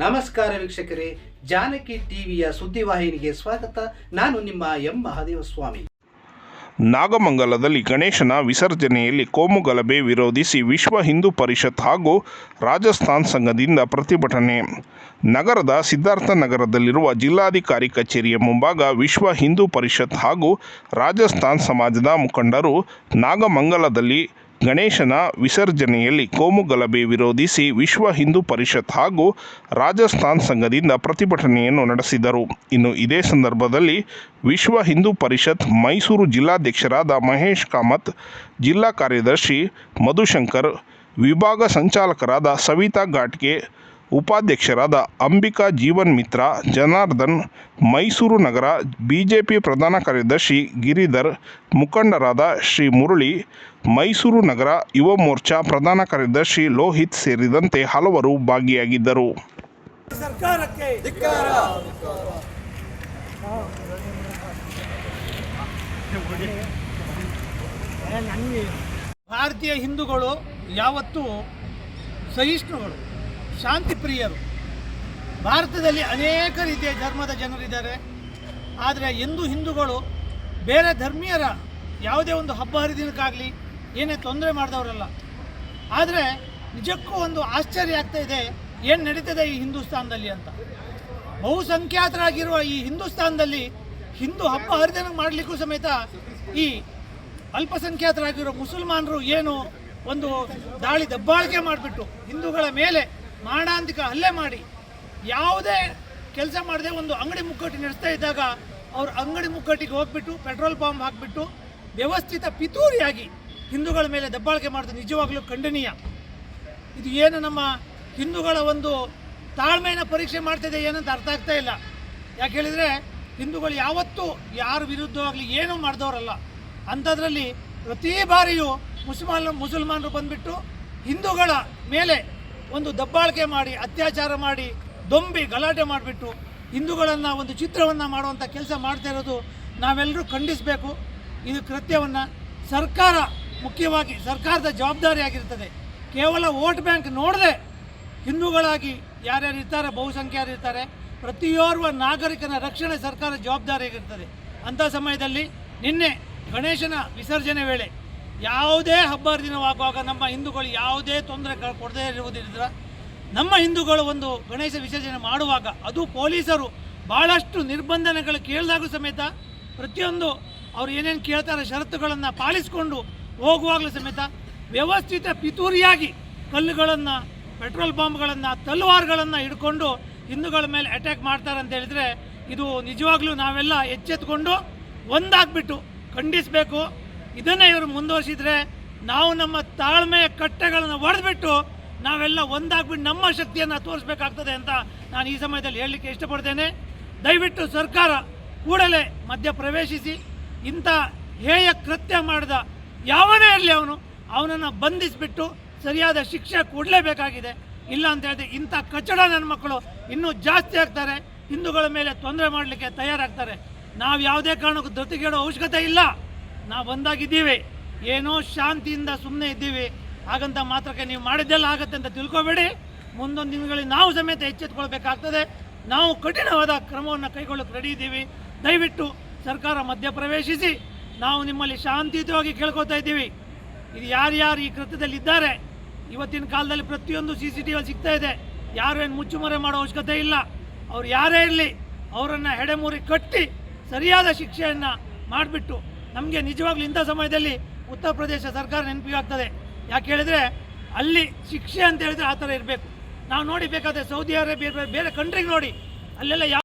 ನಮಸ್ಕಾರ ವೀಕ್ಷಕರೇ, ಜಾನಕಿ ಟಿವಿಯ ಸುದ್ದಿವಾಹಿನಿಗೆ ಸ್ವಾಗತ. ನಾನು ನಿಮ್ಮ ಎಂ. ಮಹಾದೇವ ಸ್ವಾಮಿ ನಾಗಮಂಗಲದಲ್ಲಿ ಗಣೇಶನ ವಿಸರ್ಜನೆಯಲ್ಲಿ ಕೋಮು ಗಲಭೆ ವಿರೋಧಿಸಿ ವಿಶ್ವ ಹಿಂದೂ ಪರಿಷತ್ ಹಾಗೂ ರಾಜಸ್ಥಾನ್ ಸಂಘದಿಂದ ಪ್ರತಿಭಟನೆ. ನಗರದ ಸಿದ್ಧಾರ್ಥ ನಗರದಲ್ಲಿರುವ ಜಿಲ್ಲಾಧಿಕಾರಿ ಕಚೇರಿಯ ಮುಂಭಾಗ ವಿಶ್ವ ಹಿಂದೂ ಪರಿಷತ್ ಹಾಗೂ ರಾಜಸ್ಥಾನ್ ಸಮಾಜದ ಮುಖಂಡರು ನಾಗಮಂಗಲದಲ್ಲಿ ಗಣೇಶನ ವಿಸರ್ಜನೆಯಲ್ಲಿ ಕೋಮು ಗಲಭೆ ವಿರೋಧಿಸಿ ವಿಶ್ವ ಹಿಂದೂ ಪರಿಷತ್ ಹಾಗೂ ರಾಜಸ್ಥಾನ್ ಸಂಘದಿಂದ ಪ್ರತಿಭಟನೆಯನ್ನು ನಡೆಸಿದರು. ಇನ್ನು ಇದೇ ಸಂದರ್ಭದಲ್ಲಿ ವಿಶ್ವ ಹಿಂದೂ ಪರಿಷತ್ ಮೈಸೂರು ಜಿಲ್ಲಾಧ್ಯಕ್ಷರಾದ ಮಹೇಶ್ ಕಾಮತ್, ಜಿಲ್ಲಾ ಕಾರ್ಯದರ್ಶಿ ಮಧುಶಂಕರ್, ವಿಭಾಗ ಸಂಚಾಲಕರಾದ ಸವಿತಾ ಘಾಟ್ಗೆ ಉಪಾಧ್ಯಕ್ಷರಾದ ಅಂಬಿಕಾ ಜೀವನ್ ಮಿತ್ರ ಜನಾರ್ದನ್ ಮೈಸೂರು ನಗರ ಬಿಜೆಪಿ ಪ್ರಧಾನ ಕಾರ್ಯದರ್ಶಿ ಗಿರಿಧರ್ ಮುಖಂಡರಾದ ಶ್ರೀ ಮುರಳಿ ಮೈಸೂರು ನಗರ ಯುವ ಮೋರ್ಚಾ ಪ್ರಧಾನ ಕಾರ್ಯದರ್ಶಿ ಲೋಹಿತ್ ಸೇರಿದಂತೆ ಹಲವರು ಭಾಗಿಯಾಗಿದ್ದರು. ಸರ್ಕಾರಕ್ಕೆ ಭಾರತೀಯ ಹಿಂದೂಗಳು ಯಾವತ್ತೂ ಸಹಿಷ್ಣುಗಳು. ಶಾಂತಿ ಪ್ರಿಯರು. ಭಾರತದಲ್ಲಿ ಅನೇಕ ರೀತಿಯ ಧರ್ಮದ ಜನರಿದ್ದಾರೆ. ಆದರೆ ಎಂದು ಹಿಂದೂಗಳು ಬೇರೆ ಧರ್ಮೀಯರ ಯಾವುದೇ ಒಂದು ಹಬ್ಬ ಹರಿದಿನಕ್ಕಾಗಲಿ ಏನೇ ತೊಂದರೆ ಮಾಡಿದವರಲ್ಲ. ಆದರೆ ನಿಜಕ್ಕೂ ಒಂದು ಆಶ್ಚರ್ಯ ಆಗ್ತಾ ಇದೆ, ಏನು ನಡೀತದೆ ಈ ಹಿಂದೂಸ್ತಾನದಲ್ಲಿ ಅಂತ. ಬಹುಸಂಖ್ಯಾತರಾಗಿರುವ ಈ ಹಿಂದೂಸ್ತಾನದಲ್ಲಿ ಹಿಂದೂ ಹಬ್ಬ ಹರಿದಿನ ಮಾಡಲಿಕ್ಕೂ ಸಮೇತ ಈ ಅಲ್ಪಸಂಖ್ಯಾತರಾಗಿರೋ ಮುಸಲ್ಮಾನರು ಏನು ಒಂದು ದಾಳಿ ದಬ್ಬಾಳಿಕೆ ಮಾಡಿಬಿಟ್ಟು ಹಿಂದೂಗಳ ಮೇಲೆ ಮಾರಣಾಂತಿಕ ಹಲ್ಲೆ ಮಾಡಿ, ಯಾವುದೇ ಕೆಲಸ ಮಾಡದೆ ಒಂದು ಅಂಗಡಿ ಮುಕ್ಕಟ್ಟು ನಡೆಸ್ತಾ ಇದ್ದಾಗ ಅವ್ರ ಅಂಗಡಿ ಮುಕ್ಕಟ್ಟಿಗೆ ಹೋಗ್ಬಿಟ್ಟು ಪೆಟ್ರೋಲ್ ಬಾಂಬ್ ಹಾಕಿಬಿಟ್ಟು ವ್ಯವಸ್ಥಿತ ಪಿತೂರಿಯಾಗಿ ಹಿಂದೂಗಳ ಮೇಲೆ ದಬ್ಬಾಳಿಕೆ ಮಾಡಿದ ನಿಜವಾಗ್ಲೂ ಖಂಡನೀಯ. ಇದು ಏನು ನಮ್ಮ ಹಿಂದೂಗಳ ಒಂದು ತಾಳ್ಮೆಯನ್ನು ಪರೀಕ್ಷೆ ಮಾಡ್ತಿದೆ ಏನಂತ ಅರ್ಥ ಆಗ್ತಾ ಇಲ್ಲ. ಯಾಕೆ ಹೇಳಿದರೆ ಹಿಂದೂಗಳು ಯಾವತ್ತೂ ಯಾರ ವಿರುದ್ಧವಾಗಲಿ ಏನೂ ಮಾಡಿದವರಲ್ಲ. ಅಂಥದ್ರಲ್ಲಿ ಪ್ರತಿ ಬಾರಿಯೂ ಮುಸಲ್ಮಾನ್ ಮುಸಲ್ಮಾನರು ಬಂದುಬಿಟ್ಟು ಹಿಂದೂಗಳ ಮೇಲೆ ಒಂದು ದಬ್ಬಾಳಿಕೆ ಮಾಡಿ, ಅತ್ಯಾಚಾರ ಮಾಡಿ, ದೊಂಬಿ ಗಲಾಟೆ ಮಾಡಿಬಿಟ್ಟು ಹಿಂದೂಗಳನ್ನು ಒಂದು ಚಿತ್ರವನ್ನು ಮಾಡುವಂಥ ಕೆಲಸ ಮಾಡ್ತಾ ಇರೋದು ನಾವೆಲ್ಲರೂ ಖಂಡಿಸಬೇಕು. ಇದು ಕೃತ್ಯವನ್ನು ಸರ್ಕಾರ ಮುಖ್ಯವಾಗಿ ಸರ್ಕಾರದ ಜವಾಬ್ದಾರಿಯಾಗಿರ್ತದೆ ಕೇವಲ ವೋಟ್ ಬ್ಯಾಂಕ್ ನೋಡದೆ ಹಿಂದೂಗಳಾಗಿ ಯಾರ್ಯಾರು ಇರ್ತಾರೆ, ಬಹುಸಂಖ್ಯಾರು ಇರ್ತಾರೆ, ಪ್ರತಿಯೋರ್ವ ನಾಗರಿಕನ ರಕ್ಷಣೆ ಸರ್ಕಾರ ಜವಾಬ್ದಾರಿಯಾಗಿರ್ತದೆ ಅಂಥ ಸಮಯದಲ್ಲಿ ನಿನ್ನೆ ಗಣೇಶನ ವಿಸರ್ಜನೆ ವೇಳೆ ಯಾವುದೇ ಹಬ್ಬ ದಿನವಾಗುವಾಗ ನಮ್ಮ ಹಿಂದೂಗಳು ಯಾವುದೇ ತೊಂದರೆ ಕೊಡದೇ ಇರುವುದಿಲ್ಲ. ನಮ್ಮ ಹಿಂದೂಗಳು ಒಂದು ಗಣೇಶ ವಿಸರ್ಜನೆ ಮಾಡುವಾಗ ಅದು ಪೊಲೀಸರು ಭಾಳಷ್ಟು ನಿರ್ಬಂಧನೆಗಳು ಕೇಳಿದಾಗ ಸಮೇತ ಪ್ರತಿಯೊಂದು ಅವ್ರು ಏನೇನು ಕೇಳ್ತಾರೆ ಷರತ್ತುಗಳನ್ನು ಪಾಲಿಸಿಕೊಂಡು ಹೋಗುವಾಗಲೂ ಸಮೇತ ವ್ಯವಸ್ಥಿತ ಪಿತೂರಿಯಾಗಿ ಕಲ್ಲುಗಳನ್ನು, ಪೆಟ್ರೋಲ್ ಬಾಂಬ್ಗಳನ್ನು, ತಲ್ವಾರ್ಗಳನ್ನು ಹಿಡ್ಕೊಂಡು ಹಿಂದೂಗಳ ಮೇಲೆ ಅಟ್ಯಾಕ್ ಮಾಡ್ತಾರೆ ಅಂತ ಹೇಳಿದರೆ ಇದು ನಿಜವಾಗ್ಲೂ ನಾವೆಲ್ಲ ಎಚ್ಚೆತ್ಕೊಂಡು ಒಂದಾಗ್ಬಿಟ್ಟು ಖಂಡಿಸಬೇಕು. ಇದನ್ನೇ ಇವರು ಮುಂದುವರಿಸಿದ್ರೆ ನಾವು ನಮ್ಮ ತಾಳ್ಮೆಯ ಕಟ್ಟೆಗಳನ್ನು ಒಡೆದ್ಬಿಟ್ಟು ನಾವೆಲ್ಲ ಒಂದಾಗ್ಬಿಟ್ಟು ನಮ್ಮ ಶಕ್ತಿಯನ್ನು ತೋರಿಸ್ಬೇಕಾಗ್ತದೆ ಅಂತ ನಾನು ಈ ಸಮಯದಲ್ಲಿ ಹೇಳಲಿಕ್ಕೆ ಇಷ್ಟಪಡ್ತೇನೆ. ದಯವಿಟ್ಟು ಸರ್ಕಾರ ಕೂಡಲೇ ಮಧ್ಯ ಪ್ರವೇಶಿಸಿ ಇಂಥ ಹೇಯ ಕೃತ್ಯ ಮಾಡಿದ ಯಾವನೇ ಇರಲಿ ಅವನು, ಅವನನ್ನು ಬಂಧಿಸಿಬಿಟ್ಟು ಸರಿಯಾದ ಶಿಕ್ಷೆ ಕೊಡಲೇಬೇಕಾಗಿದೆ. ಇಲ್ಲ ಅಂತ ಹೇಳಿದ್ರೆ ಇಂಥ ಕಚಡ ನನ್ನ ಮಕ್ಕಳು ಇನ್ನೂ ಜಾಸ್ತಿ ಆಗ್ತಾರೆ, ಹಿಂದೂಗಳ ಮೇಲೆ ತೊಂದರೆ ಮಾಡಲಿಕ್ಕೆ ತಯಾರಾಗ್ತಾರೆ. ನಾವು ಯಾವುದೇ ಕಾರಣಕ್ಕೂ ಧೃತಿಗೇಡೋ ಅವಶ್ಯಕತೆ ಇಲ್ಲ. ನಾವು ಬಂದಾಗಿದ್ದೀವಿ ಏನೋ ಶಾಂತಿಯಿಂದ ಸುಮ್ಮನೆ ಇದ್ದೀವಿ. ಹಾಗಂತ ಮಾತ್ರಕ್ಕೆ ನೀವು ಮಾಡಿದ್ದೆಲ್ಲ ಆಗುತ್ತೆ ಅಂತ ತಿಳ್ಕೊಬೇಡಿ. ಮುಂದೊಂದು ದಿನಗಳಲ್ಲಿ ನಾವು ಸಮೇತ ಎಚ್ಚೆತ್ಕೊಳ್ಬೇಕಾಗ್ತದೆ. ನಾವು ಕಠಿಣವಾದ ಕ್ರಮವನ್ನು ಕೈಗೊಳ್ಳಕ್ಕೆ ರೆಡಿ ಇದ್ದೀವಿ. ದಯವಿಟ್ಟು ಸರ್ಕಾರ ಮಧ್ಯ ಪ್ರವೇಶಿಸಿ ನಾವು ನಿಮ್ಮಲ್ಲಿ ಶಾಂತಿಯುತವಾಗಿ ಕೇಳ್ಕೊತಾ ಇದ್ದೀವಿ. ಇದು ಯಾರ್ಯಾರು ಈ ಕೃತ್ಯದಲ್ಲಿದ್ದಾರೆ? ಇವತ್ತಿನ ಕಾಲದಲ್ಲಿ ಪ್ರತಿಯೊಂದು ಸಿ ಸಿ ಟಿ ಸಿಗ್ತಾ ಇದೆ. ಯಾರೇನು ಮುಚ್ಚುಮರೆ ಮಾಡೋ ಅವಶ್ಯಕತೆ ಇಲ್ಲ. ಅವ್ರು ಯಾರೇ ಇರಲಿ, ಅವರನ್ನು ಹೆಡೆಮೂರಿ ಕಟ್ಟಿ ಸರಿಯಾದ ಶಿಕ್ಷೆಯನ್ನು ಮಾಡಿಬಿಟ್ಟು ನಮಗೆ ನಿಜವಾಗ್ಲೂ ಇಂಥ ಸಮಯದಲ್ಲಿ ಉತ್ತರ ಪ್ರದೇಶ ಸರ್ಕಾರ ನೆನಪಿಗೆ ಆಗ್ತದೆ ಯಾಕೆ ಹೇಳಿದ್ರೆ ಅಲ್ಲಿ ಶಿಕ್ಷೆ ಅಂತ ಹೇಳಿದ್ರೆ ಆ ಥರ ಇರಬೇಕು. ನಾವು ನೋಡಿ ಬೇಕಾದ್ರೆ ಸೌದಿ ಅರೇಬಿಯಾ, ಬೇರೆ ಕಂಟ್ರಿಗೆ ನೋಡಿ, ಅಲ್ಲೆಲ್ಲ ಯಾವ